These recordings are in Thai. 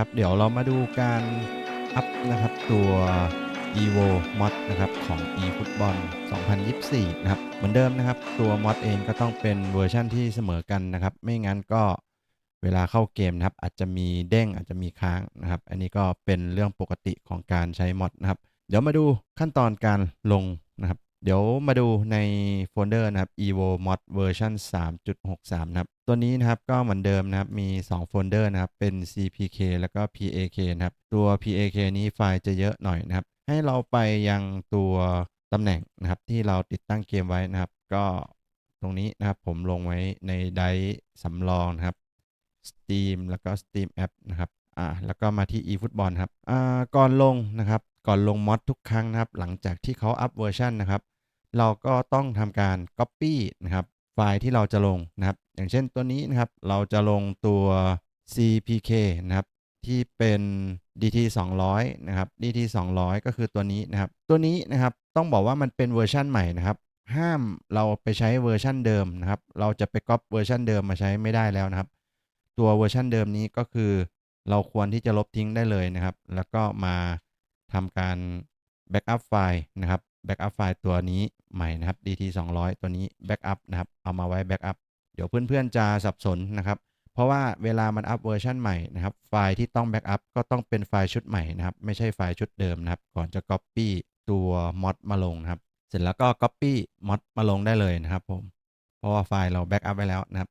ครับ เดี๋ยวเรามาดูการอัพนะครับตัว evo mod นะครับของ eFootball 2024 นะครับ เหมือนเดิมนะครับ ตัวมอดเองก็ต้องเป็นเวอร์ชั่นที่เสมอกันนะครับ ไม่งั้นก็เวลาเข้าเกมนะครับ อาจจะมีเด้งอาจจะมีค้างนะครับ อันนี้ก็เป็นเรื่องปกติของการใช้มอดนะครับ เดี๋ยวมาดูขั้นตอนการลงนะครับ เดี๋ยวมาดูในโฟลเดอร์นะครับ evo mod version 3.63 นะครับ ตัวนี้นะครับก็เหมือนเดิมนะครับ มี 2 โฟลเดอร์นะครับ เป็น cpk แล้วก็ pak นะครับ ตัว pak นี้ไฟล์จะเยอะหน่อยนะครับ ให้เราไปยังตัวตำแหน่งนะครับที่เราติดตั้งเกมไว้นะครับ ก็ตรงนี้นะครับผมลงไว้ในไดร์สำรองนะครับ Steam แล้วก็ Steam App นะครับ อ่า แล้วก็มาที่ eFootball ครับ อ่า ก่อนลงนะครับ ก่อนลงมอดทุกครั้งนะครับ หลังจากที่เขาอัปเวอร์ชันนะครับ เราก็ต้องทำการ Copy นะครับ ไฟล์ที่เราจะลงนะครับ อย่างเช่นตัวนี้นะครับ เราจะลงตัว cpk นะครับ ที่เป็น dt 200 นะครับ dt 200 ก็คือตัวนี้นะครับ ตัวนี้นะครับต้องบอกว่ามันเป็นเวอร์ชันใหม่นะครับ ห้ามเราไปใช้เวอร์ชันเดิมนะครับ เราจะไปก๊อปเวอร์ชันเดิมมาใช้ไม่ได้แล้วนะครับ ตัวเวอร์ชันเดิมนี้ก็คือเราควรที่จะลบทิ้งได้เลยนะครับ แล้วก็มา ทำการแบ็กอัพไฟล์นะครับแบ็กอัพไฟล์ตัวนี้ใหม่นะครับ dt 200 ตัวนี้แบ็กอัพนะครับ เอามาไว้แบ็กอัพเดี๋ยวเพื่อนๆจะสับสนนะครับ เพราะว่าเวลามันอัพเวอร์ชันใหม่นะครับ ไฟล์ที่ต้องแบ็กอัพก็ต้องเป็นไฟล์ชุดใหม่นะครับ ไม่ใช่ไฟล์ชุดเดิมนะครับ ก่อนจะ Copy ตัวมอดมาลงนะครับ เสร็จแล้วก็ Copy มอดมาลงได้เลยนะครับผม เพราะว่าไฟล์เราแบ็กอัพไว้แล้วนะครับ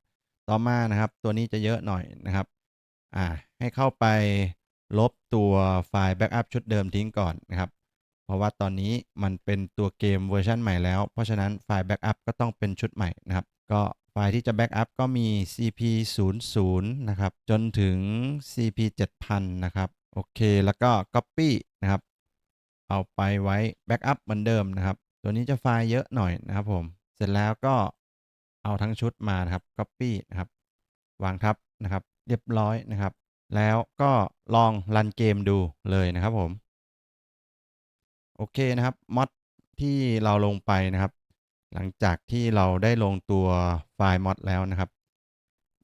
ต่อมานะครับ ตัวนี้จะเยอะหน่อยนะครับ อ่า ให้เข้าไป ลบตัวไฟล์แบ็กอัพชุดเดิมทิ้งก่อนนะครับ เพราะว่าตอนนี้มันเป็นตัวเกมเวอร์ชันใหม่แล้ว เพราะฉะนั้นไฟล์แบ็กอัพก็ต้องเป็นชุดใหม่นะครับ ก็ไฟล์ที่จะแบ็กอัพก็มี cp 0 0นะครับ จนถึง cp 7000นะครับ โอเค แล้วก็ copy นะครับ เอาไปไว้แบ็กอัพเหมือนเดิมนะครับ ตัวนี้จะไฟล์เยอะหน่อยนะครับผม เสร็จแล้วก็เอาทั้งชุดมานะครับ copy นะครับ วางทับนะครับ เรียบร้อยนะครับ แล้วก็ลองรันเกมดูเลยนะครับผม โอเคนะครับมอดที่เราลงไปนะครับ หลังจากที่เราได้ลงตัวไฟล์มอดแล้วนะครับ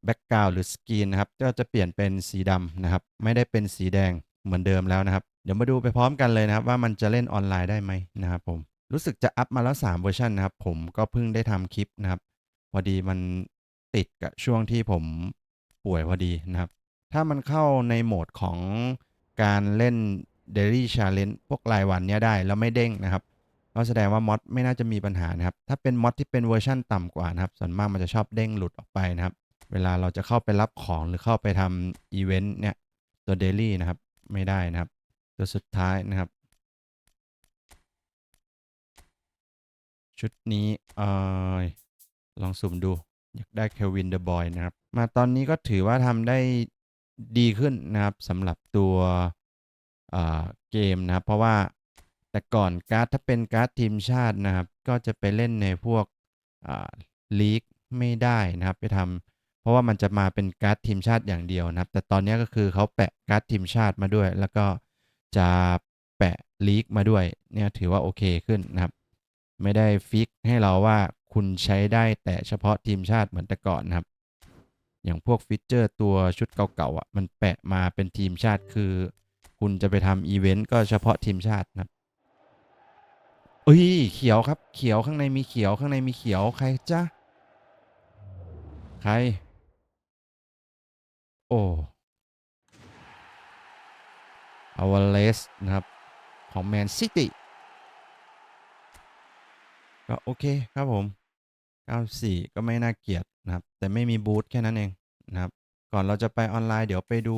แบ็กกราวหรือสกรีนนะครับก็จะเปลี่ยนเป็นสีดำนะครับ ไม่ได้เป็นสีแดงเหมือนเดิมแล้วนะครับ เดี๋ยวมาดูไปพร้อมกันเลยนะครับ ว่ามันจะเล่นออนไลน์ได้ไหมนะครับผมรู้สึกจะอัพมาแล้ว 3 เวอร์ชันนะครับ ผมก็เพิ่งได้ทำคลิปนะครับ พอดีมันติดกับช่วงที่ผมป่วยพอดีนะครับ ถ้ามันเข้าในโหมดของการเล่น Daily Challenge พวกรายวันเนี้ยได้ แล้วไม่เด้งนะครับก็แสดงว่ามอดไม่น่าจะมีปัญหานะครับ ถ้าเป็นมอดที่เป็นเวอร์ชั่นต่ำกว่านะครับ ส่วนมากมันจะชอบเด้งหลุดออกไปนะครับ เวลาเราจะเข้าไปรับของหรือเข้าไปทำอีเวนต์เนี่ยตัว Daily นะครับ ไม่ได้นะครับ ตัวสุดท้ายนะครับ ชุดนี้เออลองสุ่มดู อยากได้เควินเดอะบอยนะครับ มาตอนนี้ก็ถือว่าทำได้ ดีขึ้นนะครับสำหรับตัวเเกมนะครับ เพราะว่าแต่ก่อนการ์ดถ้าเป็นการ์ดทีมชาตินะครับ ก็จะไปเล่นในพวกลีกไม่ได้นะครับ ไปทำเพราะว่ามันจะมาเป็นการ์ดทีมชาติอย่างเดียวนะครับ แต่ตอนนี้ก็คือเขาแปะการ์ดทีมชาติมาด้วย แล้วก็จะแปะลีกมาด้วยเนี่ยถือว่าโอเคขึ้นนะครับ ไม่ได้ฟิกให้เราว่าคุณใช้ได้แต่เฉพาะทีมชาติเหมือนแต่ก่อนนะครับ อย่างพวกฟีเจอร์ตัวชุดเก่าๆอะมันแปะมาเป็นทีมชาติคือ คุณจะไปทำอีเวนต์ก็เฉพาะทีมชาตินะครับเอ้ยเขียวครับเขียวข้างในมีเขียวข้างในมีเขียวใครจ้าใคร โอ้อาวาเลสนะครับ ของแมนซิตี้ก็โอเคครับผม 94 ก็ไม่น่าเกลียด นะครับ แต่ไม่มีบูธแค่นั้นเองนะครับ ก่อนเราจะไปออนไลน์เดี๋ยวไปดู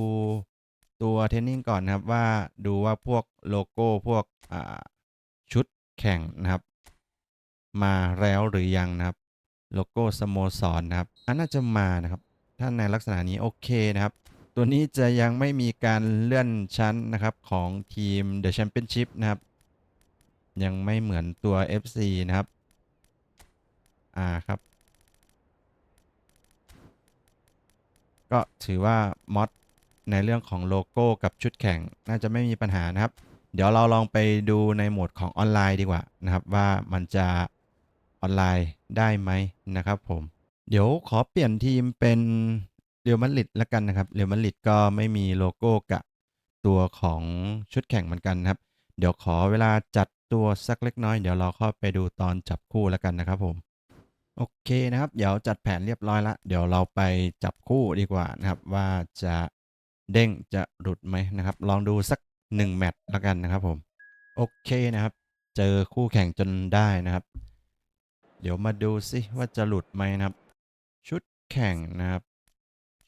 ตัวเทรนนิ่งก่อนนะครับว่าดูว่าพวกโลโก้พวกชุดแข่งนะครับ มาแล้วหรือยังนะครับ โลโก้สโมสรนนะครับอันน่าจะมานะครับ ถ้าในลักษณะนี้โอเคนะครับ ตัวนี้จะยังไม่มีการเลื่อนชั้นนะครับของทีม The Championship นะครับ ยังไม่เหมือนตัว FC นะครับ อ่าครับ ก็ถือว่ามอดในเรื่องของโลโก้กับชุดแข่งน่าจะไม่มีปัญหานะครับ เดี๋ยวเราลองไปดูในโหมดของออนไลน์ดีกว่านะครับ ว่ามันจะออนไลน์ได้ไหมนะครับผม เดี๋ยวขอเปลี่ยนทีมเป็นเรอัลมาดริดล้วกันนะครับเรอัลมาดริดก็ไม่มีโลโก้กับตัวของชุดแข่งเหมือนกันนะครับ เดี๋ยวขอเวลาจัดตัวสักเล็กน้อย เดี๋ยวเราเข้าไปดูตอนจับคู่แล้วกันนะครับผม โอเคนะครับ เดี๋ยวจัดแผนเรียบร้อยละ เดี๋ยวเราไปจับคู่ดีกว่านะครับ ว่าจะเด้งจะหลุดไหมนะครับ ลองดูสักหนึ่งแมตช์แล้วกันนะครับผม โอเคนะครับ เจอคู่แข่งจนได้นะครับ เดี๋ยวมาดูสิว่าจะหลุดไหมนะครับ ชุดแข่งนะครับ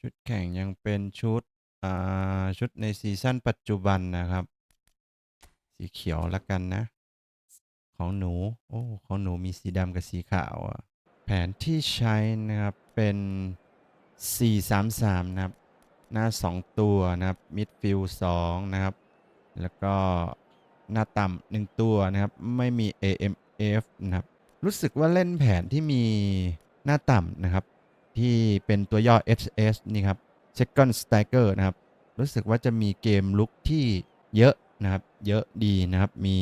ชุดแข่งยังเป็นชุดอ่าชุดในซีซั่นปัจจุบันนะครับ สีเขียวแล้วกันนะ ของหนู โอ้ ของหนูมีสีดำกับสีขาวอะ ผนที่ใช้นะครับเป็น 4-3-3 นะครับ หน้า 2 ตัวนะครับมิดฟิลด์2นะครับ แล้วก็หน้าต่ำหนึ่งตัวนะครับ ไม่มี AMF นะครับ รู้สึกว่าเล่นแผนที่มีหน้าต่ำนะครับ ที่เป็นตัวย่อ HS นี่ครับ Second Striker นะครับ รู้สึกว่าจะมีเกมลุกที่เยอะนะครับ เยอะดีนะครับ มี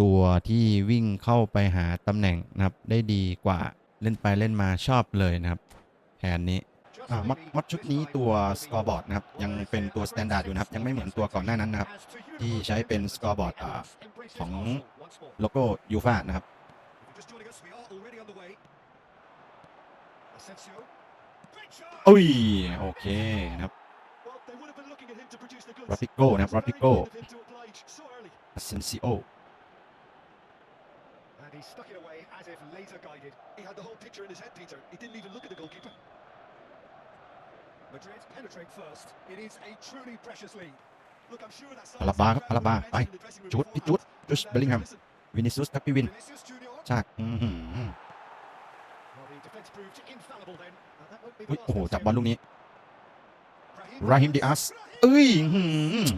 ตัวที่วิ่งเข้าไปหาตำแหน่งนะครับ ได้ดีกว่า เล่นไปเล่นมาชอบเลยนะครับแผนนี้อ่ามดมดชุดนี้ตัวสกอร์บอร์ดนะครับยังเป็นตัวสแตนดาร์ดอยู่นะครับยังไม่เหมือนตัวก่อนหน้านั้นนะครับที่ใช้เป็นสกอร์บอร์ดอ่าของโลโก้ยูฟานะครับอุ้ยโอเคนะครับ Rodrigo นะครับ Rodrigo อ s เซนซิโอ laser guided. He had the whole picture in his head, Peter. He didn't even look at the goalkeeper. Madrid penetrate first. It is a truly precious lead. Look, I'm sure that's อาลาบาครับอาลาบาไปจุดพี่จุดจุดเบลลิงแฮมวินิซุสครับพี่วิน Vinicius Junior. ฉากอื้อหือ Well, the defense proved infallible then. And that won't be the อุ๊ย last โอ้โห of จับบอลลูกนี้ Brahim ราฮิมดิอัสเอ้ยอื้อหือ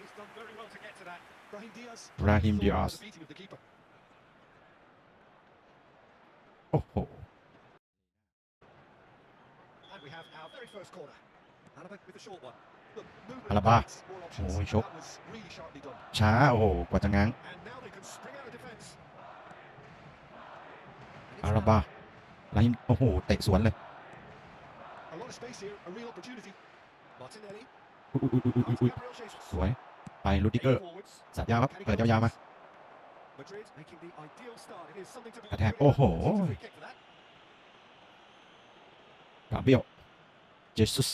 He's done very well to get to that. Brahim Diaz. Brahim thought Diaz. of the beating of the keeper. โอ้โห And we have our very first corner. Alaba with the short one. Look, movement Alaba. needs more options. Oh, he shot. That was really sharply done. ช้า โอ้โห กว่าจะง้าง And now they can spring out of defence. And it's อาราบาราฮิมโอ้โห เตะสวนเลย A lot of space here, a real opportunity. Martinelli. อุ๊ยอุ๊ยอุ๊ยอุ๊ยอุ๊ย Gabriel Jesus. สวย ไปลูดิเกอร์ Forwards. สับยาวครับ เปิดยาวๆมา Madrid making the ideal start. It is something to be Attack. very Oh, proud of. oh. It's a free kick for that. กาเบียลเจสุส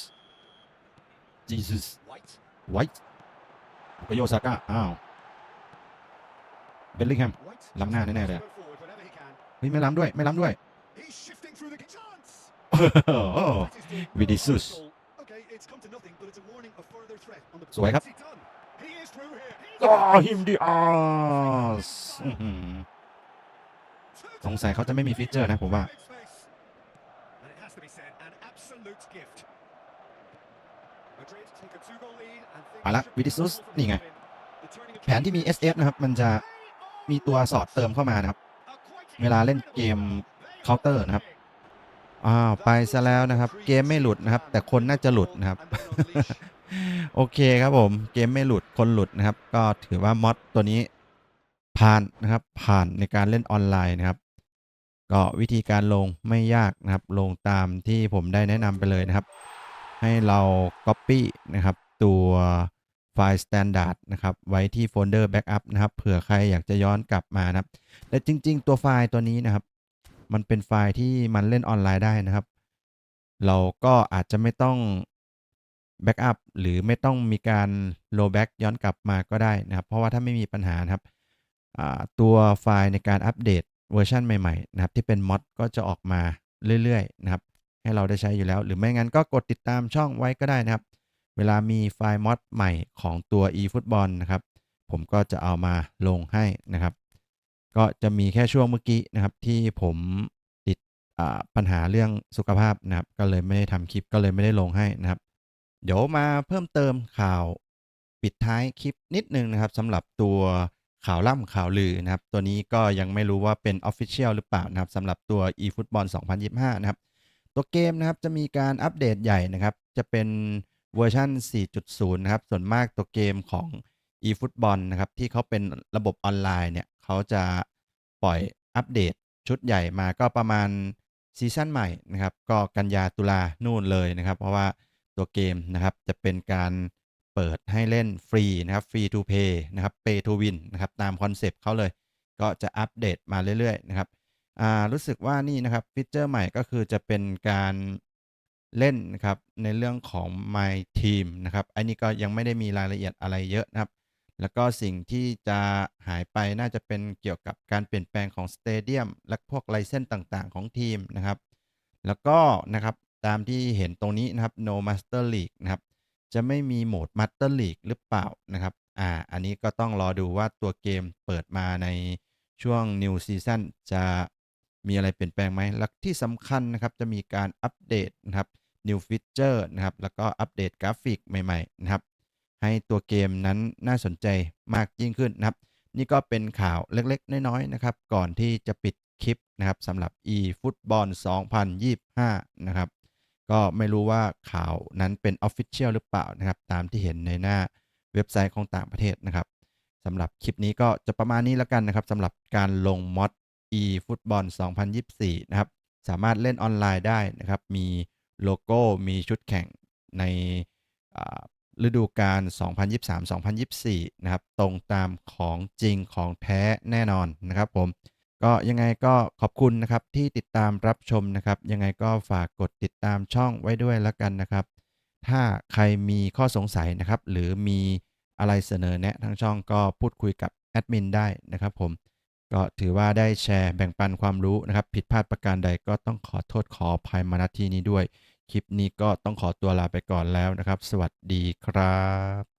จีซุส White. ไวท์กโยซาก้าอ้าวเบลลิงแฮม White. ล้ำหน้าแน่ๆเลย Go forward whenever he can. เฮ้ยไม่ล้ำด้วยไม่ล้ำด้วย He's shifting through the chance. โอ้โห That is doing well Vinicius. on goal. Okay, it's come to nothing, but it's a warning of further threat on the สวยครับ What's he done? He is through here. ราฮิมดิอัสอื้อหือสงสัยเขาจะไม่มีฟีเจอร์นะผมว่า And it has to be said, an absolute gift. Madrid take a two-goal lead and think เอาละ should be วิดิซุส possible for นี่ไง them to win. The turning of แผนที่มี SF นะครับ มันจะมีตัวสอดเติมเข้ามานะครับ A quite เวลาเล่นเกมเคาน์เตอร์นะครับ อ้าว ไปซะแล้วนะครับ เกมไม่หลุดนะครับ แต่คนน่าจะหลุดนะครับ And then unleash โอเคครับผม เกมไม่หลุดคนหลุดนะครับ ก็ถือว่ามอดตัวนี้ผ่านนะครับ ผ่านในการเล่นออนไลน์นะครับ ก็วิธีการลงไม่ยากนะครับ ลงตามที่ผมได้แนะนำไปเลยนะครับ ให้เรา Copy นะครับ ตัวไฟล์ Standard นะครับ ไว้ที่โฟลเดอร์ Backup นะครับ เผื่อใครอยากจะย้อนกลับมานะครับแต่จริง ๆ ตัวไฟล์ตัวนี้นะครับ มันเป็นไฟล์ที่มันเล่นออนไลน์ได้นะครับ เราก็อาจจะไม่ต้อง แบ็กอัพหรือไม่ต้องมีการโลแบ็กย้อนกลับมาก็ได้นะครับ เพราะว่าถ้าไม่มีปัญหานะครับตัวไฟล์ในการอัปเดตเวอร์ชันใหม่ๆนะครับที่เป็นมอดก็จะออกมาเรื่อยๆนะครับให้เราได้ใช้อยู่แล้ว หรือไม่งั้นก็กดติดตามช่องไว้ก็ได้นะครับ เวลามีไฟล์มอดใหม่ของตัว eFootball นะครับ ผมก็จะเอามาลงให้นะครับ ก็จะมีแค่ช่วงเมื่อกี้นะครับ ที่ผมติดปัญหาเรื่องสุขภาพนะครับ ก็เลยไม่ได้ทำคลิปก็เลยไม่ได้ลงให้นะครับ เดี๋ยวมาเพิ่มเติมข่าวปิดท้ายคลิปนิดนึงนะครับสำหรับตัวข่าวล่ำข่าวลือนะครับ ตัวนี้ก็ยังไม่รู้ว่าเป็น Official หรือเปล่านะครับสำหรับตัว eFootball 2025 นะครับ ตัวเกมนะครับจะมีการอัปเดตใหญ่นะครับ จะเป็นเวอร์ชัน4.0 นะครับ ส่วนมากตัวเกมของ eFootball นะครับที่เขาเป็นระบบออนไลน์เนี่ยเขาจะปล่อยอัปเดตชุดใหญ่มาก็ประมาณซีซั่นใหม่นะครับ ก็กันยาตุลานู่นเลยนะครับ เพราะว่า ตัวเกมนะครับ จะเป็นการเปิดให้เล่นฟรีนะครับ Free to Play นะครับ Pay to Win นนะครับตามคอนเซปต์เขาเลย ก็จะอัปเดตมาเรื่อยๆนะครับอ่ารู้สึกว่านี่นะครับฟีเจอร์ใหม่ก็คือจะเป็นการเล่นนะครับในเรื่องของ My Team นะครับ อันนี้ก็ยังไม่ได้มีรายละเอียดอะไรเยอะนะครับ แล้วก็สิ่งที่จะหายไปน่าจะเป็นเกี่ยวกับการเปลี่ยนแปลงของสเตเดียมและพวกไลเซนส์ต่างๆ ของทีมนะครับ แล้วก็นะครับ ตามที่เห็นตรงนี้นะครับ No Master League นะครับ จะไม่มีโหมด Master League หรือเปล่านะครับ อ่า อันนี้ก็ต้องรอดูว่าตัวเกมเปิดมาในช่วง New Season จะมีอะไรเปลี่ยนแปลงไหมและที่สำคัญนะครับ จะมีการอัปเดตนะครับ New Feature นะครับ แล้วก็อัปเดตกราฟิกใหม่ๆนะครับ ให้ตัวเกมนั้นน่าสนใจมากยิ่งขึ้นนะครับ นี่ก็เป็นข่าวเล็กๆ น้อยๆ นะครับ ก่อนที่จะปิดคลิปนะครับสำหรับ eFootball 2025 นะครับ ก็ไม่รู้ว่าข่าวนั้นเป็น Official หรือเปล่านะครับ ตามที่เห็นในหน้าเว็บไซต์ของต่างประเทศนะครับสำหรับคลิปนี้ก็จะประมาณนี้แล้วกันนะครับสำหรับการลงมอด eFootball 2024 นะครับ สามารถเล่นออนไลน์ได้นะครับ มีโลโก้ มีชุดแข่งในฤดูกาล 2023-2024 นะครับ ตรงตามของจริงของแท้แน่นอนนะครับผม ก็ยังไงก็ขอบคุณนะครับที่ติดตามรับชมนะครับ ยังไงก็ฝากกดติดตามช่องไว้ด้วยแล้วกันนะครับ ถ้าใครมีข้อสงสัยนะครับ หรือมีอะไรเสนอแนะทางช่องก็พูดคุยกับแอดมินได้นะครับผมก็ถือว่าได้แชร์แบ่งปันความรู้นะครับ ผิดพลาดประการใดก็ต้องขอโทษขออภัยมาณที่นี้ด้วย คลิปนี้ก็ต้องขอตัวลาไปก่อนแล้วนะครับ สวัสดีครับ